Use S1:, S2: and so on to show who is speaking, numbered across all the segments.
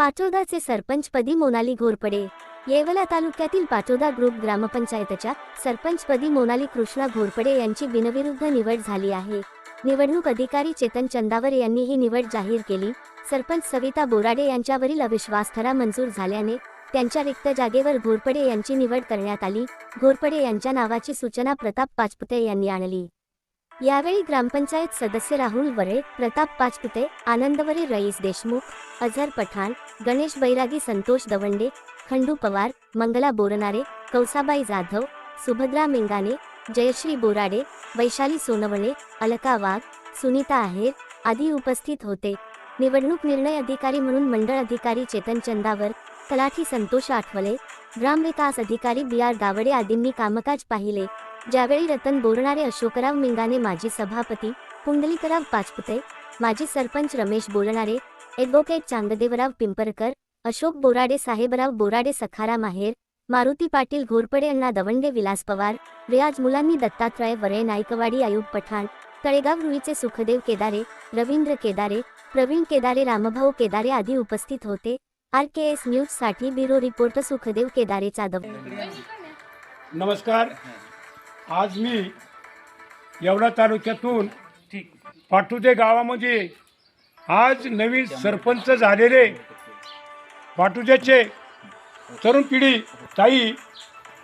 S1: पाटोदाचे सरपंचपदी मोनाली घोरपडे. येवला तालुक्यातील पाटोदा ग्रुप ग्रामपंचायतच्या सरपंचपदी मोनाली कृष्णा घोरपडे यांची बिनविरुद्ध निवड झाली आहे. निवडणूक अधिकारी चेतन चंदावर यांनी ही निवड जाहीर केली. सरपंच सविता बोराडे यांच्यावरील अविश्वास ठरा मंजूर झाल्याने त्यांच्या रिक्त जागेवर घोरपडे यांची निवड करण्यात आली. घोरपडे यांच्या नावाची सूचना प्रताप पाचपुते यांनी आणली. यावेळी ग्रामपंचायत सदस्य राहुल वरे प्रताप पाचपुते आनंदवरे रईस देशमुख अझर पठाण गणेश बैरागी संतोष दवंडे खंडू पवार मंगला बोरनारे कौसाबाई जाधव सुभद्रा मेंगाने जयश्री बोराडे वैशाली सोनवणे अलका वाघ सुनीता आहेर आदी उपस्थित होते. निवडणूक निर्णय अधिकारी म्हणून मंडळ अधिकारी चेतन चंदावर तलाठी संतोष आठवले. ग्रामविकास अधिकारी बी आर गावडे आदींनी कामकाज पाहिले. ज्यावेळी रतन बोरणारे अशोकराव मिंगाने माजी सभापती पुंडलिकराव पाचपुते माजी सरपंच रमेश बोलणारे ॲडव्होकेट चांगदेवराव पिंपरकर अशोक बोराडे साहेबराव बोराडे सखाराम आहेर मारुती पाटील घोरपडे अण्णा दवंडे विलास पवार रियाज मुलांनी दत्तात्रय वरे नायकवाडी आयुब पठाण तळेगाव रुईचे सुखदेव केदारे रवींद्र केदारे प्रवीण केदारे रामभाऊ केदारे आदी उपस्थित होते. आर के एस न्यूजसाठी ब्युरो रिपोर्टर सुखदेव केदारे जाधव.
S2: नमस्कार. आज मी येवला तालुक्यातून पाटुदे गावामध्ये आज नवीन सरपंच झालेले पाटुद्याचे तरुण पिढी ताई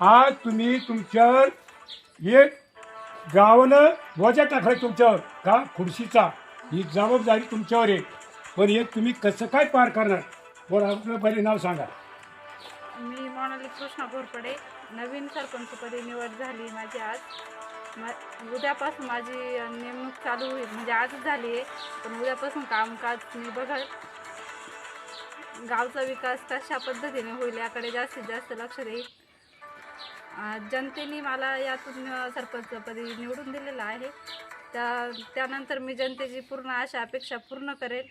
S2: आज तुम्ही तुमच्यावर एक गावानं वजा टाकलाय तुमच्यावर का खुर्शीचा? ही जबाबदारी तुमच्यावर आहे. पण हे तुम्ही कसं काय पार करणार? बरं आपलं पहिले नाव सांगा.
S3: मी मोनाली कृष्णा घोरपडे नवीन सरपंचपदी निवड झाली माझी आज. मा उद्यापासून माझी नेमणूक चालू होईल म्हणजे आजच झाली आहे पण उद्यापासून कामकाज मी बघत गावचा विकास कशा पद्धतीने होईल याकडे जास्तीत जास्त लक्ष देईल. जनतेने मला यातून सरपंचपदी निवडून दिलेलं आहे. त्या त्यानंतर मी जनतेची पूर्ण आशा अपेक्षा पूर्ण करेल.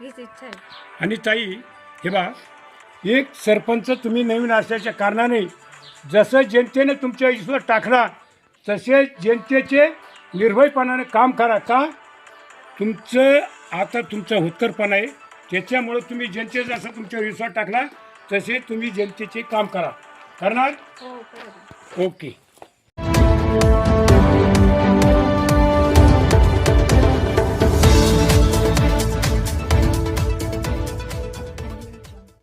S3: हीच इच्छा आहे.
S2: आणि ताई हे बा एक सरपंच तुम्ही नवीन असल्याच्या कारणाने जसं जनतेने तुमच्या विश्वास टाकला तसे जनतेचे निर्भयपणाने काम करा का? तुमचं आता तुमचं उत्तरपण आहे. त्याच्यामुळं तुम्ही जनतेचा जसं तुमच्यावर विश्वास टाकला तसे तुम्ही जनतेचे काम करा. करणार?
S3: हो करेल
S2: ओके.